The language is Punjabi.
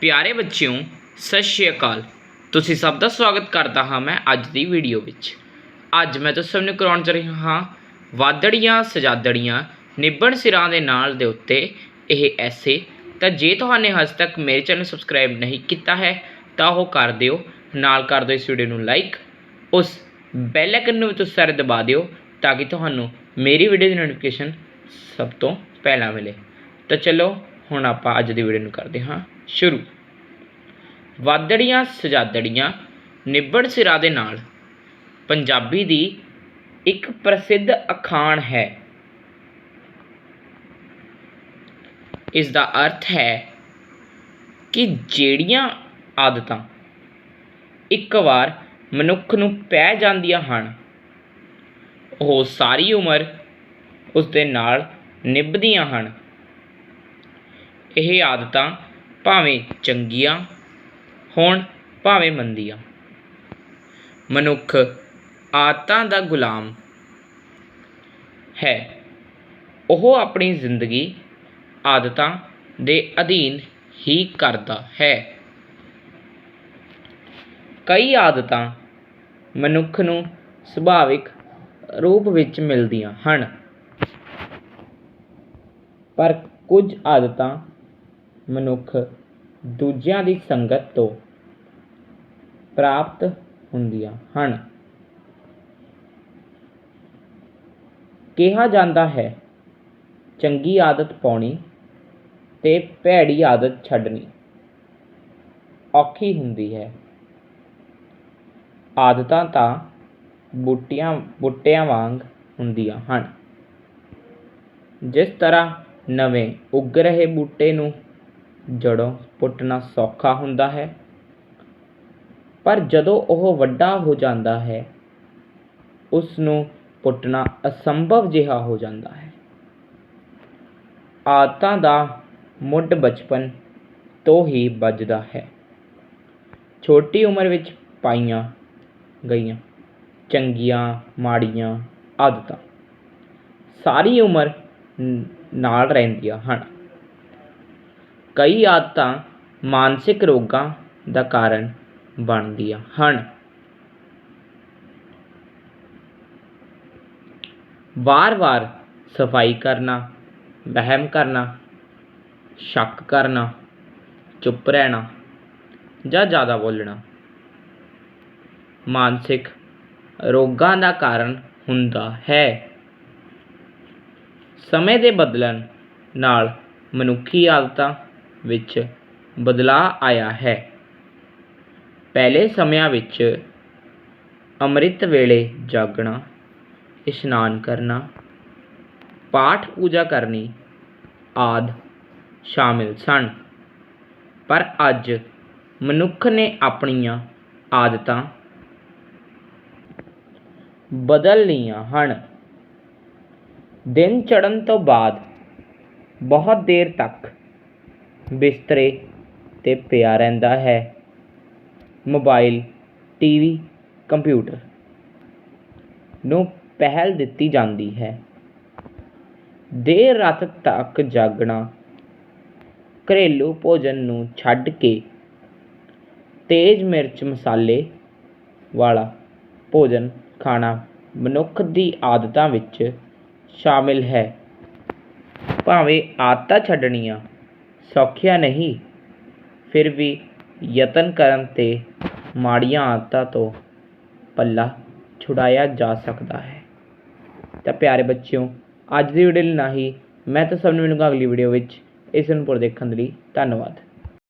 ਪਿਆਰੇ ਬੱਚਿਓ, ਸਤਿ ਸ਼੍ਰੀ ਅਕਾਲ। ਤੁਸੀਂ ਸਭ ਦਾ ਸਵਾਗਤ ਕਰਦਾ ਹਾਂ ਮੈਂ ਅੱਜ ਦੀ ਵੀਡੀਓ ਵਿੱਚ। ਅੱਜ ਮੈਂ ਤੁਸੀਂ ਸਭ ਨੂੰ ਕਰਾਉਣ ਜਾ ਰਿਹਾ ਹਾਂ ਵਾਦੜੀਆਂ, ਸਜਾਦੜੀਆਂ ਨਿੱਬਣ ਸਿਰਾਂ ਦੇ ਨਾਲ ਦੇ ਉੱਤੇ ਇਹ ਐਸੇ। ਤਾਂ ਜੇ ਤੁਹਾਨੂੰ ਹਜੇ ਤੱਕ ਮੇਰੇ ਚੈਨਲ ਸਬਸਕ੍ਰਾਈਬ ਨਹੀਂ ਕੀਤਾ ਹੈ, ਤਾਂ ਉਹ ਕਰ ਦਿਓ। ਨਾਲ ਕਰ ਦਿਓ ਇਸ ਵੀਡੀਓ ਨੂੰ ਲਾਈਕ। ਉਸ ਬੈਲ ਆਈਕਨ ਨੂੰ ਵੀ ਤੁਸੀਂ ਸਾਰੇ ਦਬਾ ਦਿਓ ਤਾਂ ਕਿ ਤੁਹਾਨੂੰ ਮੇਰੀ ਵੀਡੀਓ ਦੀ ਨੋਟੀਫਿਕੇਸ਼ਨ ਸਭ ਤੋਂ ਪਹਿਲਾਂ ਮਿਲੇ। ਤਾਂ ਚਲੋ, ਹੁਣ ਆਪਾਂ ਅੱਜ ਦੀ ਵੀਡੀਓ ਨੂੰ ਕਰਦੇ ਹਾਂ। ਸ਼ੁਰੂ। ਵਾਦੜੀਆਂ ਸਜਾਦੜੀਆਂ ਨਿਬੜ ਸਿਰਾ ਦੇ ਨਾਲ। ਪੰਜਾਬੀ ਦੀ ਇੱਕ ਪ੍ਰਸਿੱਧ ਅਖਾਣ ਹੈ। ਇਸ ਦਾ ਅਰਥ ਹੈ ਕਿ ਜਿਹੜੀਆਂ ਆਦਤਾਂ ਇੱਕ ਵਾਰ ਮਨੁੱਖ ਨੂੰ ਪੈ ਜਾਂਦੀਆਂ ਹਨ, ਉਹ ਸਾਰੀ ਉਮਰ ਉਸ ਦੇ ਨਾਲ ਨਿਭਦੀਆਂ ਹਨ। ਇਹ ਆਦਤਾਂ ਭਾਵੇਂ ਚੰਗੀਆਂ ਹੋਣ, ਭਾਵੇਂ ਮੰਦੀਆਂ। ਮਨੁੱਖ ਆਦਤਾਂ ਦਾ ਗੁਲਾਮ ਹੈ। ਉਹ ਆਪਣੀ ਜ਼ਿੰਦਗੀ ਆਦਤਾਂ ਦੇ ਅਧੀਨ ਹੀ ਕਰਦਾ ਹੈ। ਕਈ ਆਦਤਾਂ ਮਨੁੱਖ ਨੂੰ ਸੁਭਾਵਿਕ ਰੂਪ ਵਿੱਚ ਮਿਲਦੀਆਂ ਹਨ। ਪਰ ਕੁਝ ਆਦਤਾਂ ਮਨੁੱਖ ਦੂਜਿਆਂ ਦੀ ਸੰਗਤ ਤੋਂ ਪ੍ਰਾਪਤ ਹੁੰਦੀਆਂ ਹਨ। ਕਿਹਾ ਜਾਂਦਾ ਹੈ, ਚੰਗੀ ਆਦਤ ਪਾਉਣੀ ਤੇ ਭੈੜੀ ਆਦਤ ਛੱਡਣੀ ਔਖੀ ਹੁੰਦੀ ਹੈ। ਆਦਤਾਂ ਤਾਂ ਬੂਟੀਆਂ, ਬੂਟਿਆਂ ਵਾਂਗ ਹੁੰਦੀਆਂ ਹਨ। ਜਿਸ ਤਰ੍ਹਾਂ ਨਵੇਂ ਉੱਗ ਰਹੇ ਬੂਟੇ ਨੂੰ ਜੜੋਂ ਪੁੱਟਣਾ ਸੌਖਾ ਹੁੰਦਾ ਹੈ। ਪਰ ਜਦੋਂ ਉਹ ਵੱਡਾ ਹੋ ਜਾਂਦਾ ਹੈ ਉਸ ਨੂੰ ਪੁੱਟਣਾ ਅਸੰਭਵ ਜਿਹਾ ਹੋ ਜਾਂਦਾ ਹੈ। ਆਦਤਾਂ ਦਾ ਮੁੱਢ ਬਚਪਨ ਤੋਂ ਹੀ ਵੱਜਦਾ ਹੈ। ਛੋਟੀ ਉਮਰ ਵਿੱਚ ਪਾਈਆਂ ਗਈਆਂ ਚੰਗੀਆਂ, ਮਾੜੀਆਂ ਆਦਤਾਂ ਸਾਰੀ ਉਮਰ ਨਾਲ ਰਹਿੰਦੀਆਂ ਹਨ। ਕਈ ਆਦਤਾਂ ਮਾਨਸਿਕ ਰੋਗਾਂ ਦਾ ਕਾਰਨ ਬਣਦੀਆਂ ਹਨ। ਵਾਰ-ਵਾਰ ਸਫ਼ਾਈ ਕਰਨਾ, ਵਹਿਮ ਕਰਨਾ, ਸ਼ੱਕ ਕਰਨਾ, ਚੁੱਪ ਰਹਿਣਾ ਜਾਂ ਜ਼ਿਆਦਾ ਬੋਲਣਾ ਮਾਨਸਿਕ ਰੋਗਾਂ ਦਾ ਕਾਰਨ ਹੁੰਦਾ ਹੈ। ਸਮੇਂ ਦੇ ਬਦਲਣ ਨਾਲ ਮਨੁੱਖੀ ਆਦਤਾਂ ਵਿੱਚ ਬਦਲਾਅ ਆਇਆ ਹੈ। ਪਹਿਲੇ ਸਮਿਆਂ ਵਿੱਚ ਅੰਮ੍ਰਿਤ ਵੇਲੇ ਜਾਗਣਾ, ਇਸ਼ਨਾਨ ਕਰਨਾ, ਪਾਠ ਪੂਜਾ ਕਰਨੀ ਆਦਿ ਸ਼ਾਮਿਲ ਸਨ। ਪਰ ਅੱਜ ਮਨੁੱਖ ਨੇ ਆਪਣੀਆਂ ਆਦਤਾਂ ਬਦਲ ਲਈਆਂ ਹਨ। ਦਿਨ ਚੜ੍ਹਨ ਤੋਂ ਬਾਅਦ ਬਹੁਤ ਦੇਰ ਤੱਕ ਬਿਸਤਰੇ 'ਤੇ ਪਿਆ ਰਹਿੰਦਾ ਹੈ। ਮੋਬਾਈਲ ਟੀ ਵੀ ਕੰਪਿਊਟਰ ਨੂੰ ਪਹਿਲ ਦਿੱਤੀ ਜਾਂਦੀ ਹੈ। ਦੇਰ ਰਾਤ ਤੱਕ ਜਾਗਣਾ, ਘਰੇਲੂ ਭੋਜਨ ਨੂੰ ਛੱਡ ਕੇ ਤੇਜ਼ ਮਿਰਚ ਮਸਾਲੇ ਵਾਲਾ ਭੋਜਨ ਖਾਣਾ ਮਨੁੱਖ ਦੀ ਆਦਤਾਂ ਵਿੱਚ ਸ਼ਾਮਿਲ ਹੈ। ਭਾਵੇਂ ਆਦਤਾਂ ਛੱਡਣੀਆਂ ਸੌਖੀਆਂ ਨਹੀਂ। ਫਿਰ ਵੀ ਯਤਨ ਕਰਨ ਤੇ ਮਾੜੀਆਂ ਆਦਤਾਂ ਤੋਂ ਪੱਲਾ ਛੁਡਾਇਆ ਜਾ ਸਕਦਾ ਹੈ। ਤਾਂ ਪਿਆਰੇ ਬੱਚਿਓ, ਅੱਜ ਦੀ ਵੀਡੀਓ ਲਈ ਨਾ ਹੀ। ਮੈਂ ਤਾਂ ਸਭ ਨੂੰ ਮਿਲੂੰਗਾ ਅਗਲੀ ਵੀਡੀਓ ਵਿੱਚ। ਇਸ ਨੂੰ ਪਰ ਦੇਖਣ ਦੇ ਲਈ ਧੰਨਵਾਦ।